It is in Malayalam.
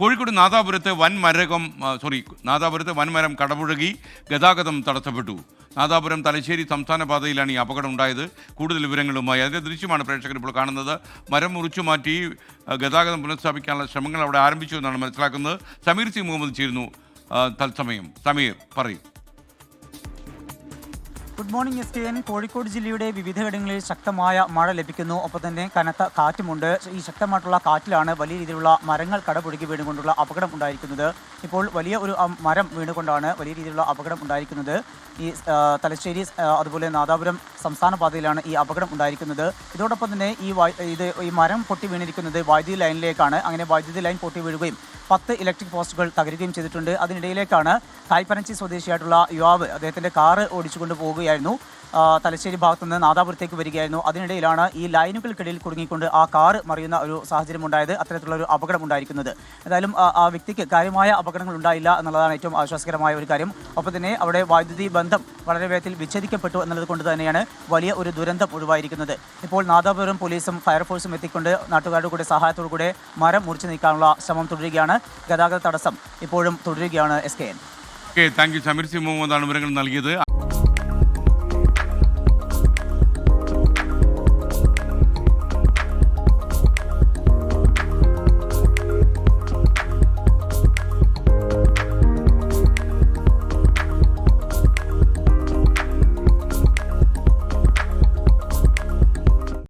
കോഴിക്കോട് നാദാപുരത്തെ വൻ മരകം സോറി നാദാപുരത്തെ വൻമരം കടപുഴകി ഗതാഗതം തടസ്സപ്പെട്ടു. നാദാപുരം തലശ്ശേരി സംസ്ഥാന പാതയിലാണ് ഈ അപകടം ഉണ്ടായത് കൂടുതൽ വിവരങ്ങളുമായി അതിന്റെ ദൃശ്യമാണ് പ്രേക്ഷകർ ഇപ്പോൾ കാണുന്നത്. മരം മുറിച്ചു മാറ്റി ഗതാഗതം പുനഃസ്ഥാപിക്കാനുള്ള ശ്രമങ്ങൾ അവിടെ ആരംഭിച്ചു എന്നാണ് മനസ്സിലാക്കുന്നത്. സമീർ സി മുഹമ്മദ് ചേരുന്നു. തത്സമയം. സമീർ പറയും. Good morning S K N Kozhikode ജില്ലയുടെ വിവിധയിടങ്ങളിൽ ശക്തമായ മഴ ലഭിക്കുന്നു. ഒപ്പം തന്നെ കനത്ത കാറ്റുമുണ്ട്. ഈ ശക്തമായിട്ടുള്ള കാറ്റിലാണ് വലിയ രീതിയിലുള്ള മരങ്ങൾ കടപുഴകി വീണുകൊണ്ടുള്ള അപകടം ഉണ്ടായിരിക്കുന്നത്. ഇപ്പോൾ വലിയ ഒരു മരം വീണുകൊണ്ടാണ് വലിയ രീതിയിലുള്ള അപകടം ഉണ്ടായിരിക്കുന്നത്. ഈ തലശ്ശേരി അതുപോലെ നാദാപുരം സംസ്ഥാന പാതയിലാണ് ഈ അപകടം ഉണ്ടായിരിക്കുന്നത്. ഇതോടൊപ്പം തന്നെ ഈ ഇത് ഈ മരം പൊട്ടി വീണിരിക്കുന്നത് വൈദ്യുതി ലൈനിലേക്കാണ്. അങ്ങനെ വൈദ്യുതി ലൈൻ പൊട്ടി വീഴുകയും പത്ത് ഇലക്ട്രിക് പോസ്റ്റുകൾ തകരുകയും ചെയ്തിട്ടുണ്ട്. അതിനിടയിലേക്കാണ് കായ്പനച്ചി സ്വദേശിയായിട്ടുള്ള യുവാവ് അദ്ദേഹത്തിന്റെ കാറ് ഓടിച്ചുകൊണ്ട് പോവുകയായിരുന്നു ആ, തലശ്ശേരി ഭാഗത്തു നിന്ന് നാദാപുരത്തേക്ക് വരികയായിരുന്നു. അതിനിടയിലാണ് ഈ ലൈനുകൾക്കിടയിൽ കുടുങ്ങിക്കൊണ്ട് ആ കാർ മറിയുന്ന ഒരു സാഹചര്യം ഉണ്ടായത് അത്തരത്തിലുള്ള ഒരു അപകടം ഉണ്ടായിരിക്കുന്നത് എന്തായാലും ആ- വ്യക്തിക്ക് കാര്യമായ അപകടങ്ങൾ ഉണ്ടായില്ല എന്നുള്ളതാണ് ഏറ്റവും ആശ്വാസകരമായ ഒരു കാര്യം. ഒപ്പം തന്നെ അവിടെ വൈദ്യുതി ബന്ധം വളരെ വേഗത്തിൽ വിച്ഛേദിക്കപ്പെട്ടു എന്നുള്ളത് കൊണ്ട് തന്നെയാണ് വലിയ ഒരു ദുരന്തം ഒഴിവായിരിക്കുന്നത്. ഇപ്പോൾ നാദാപുരം പോലീസും ഫയർഫോഴ്സും എത്തിക്കൊണ്ട് നാട്ടുകാരുടെ കൂടെ സഹായത്തോടു കൂടെ മരം മുറിച്ചു നീക്കാനുള്ള ശ്രമം തുടരുകയാണ്. ഗതാഗത തടസ്സം ഇപ്പോഴും തുടരുകയാണ് S K N. Okay thank you C മുഹമ്മദാണ് വിവരങ്ങൾ നൽകിയത്.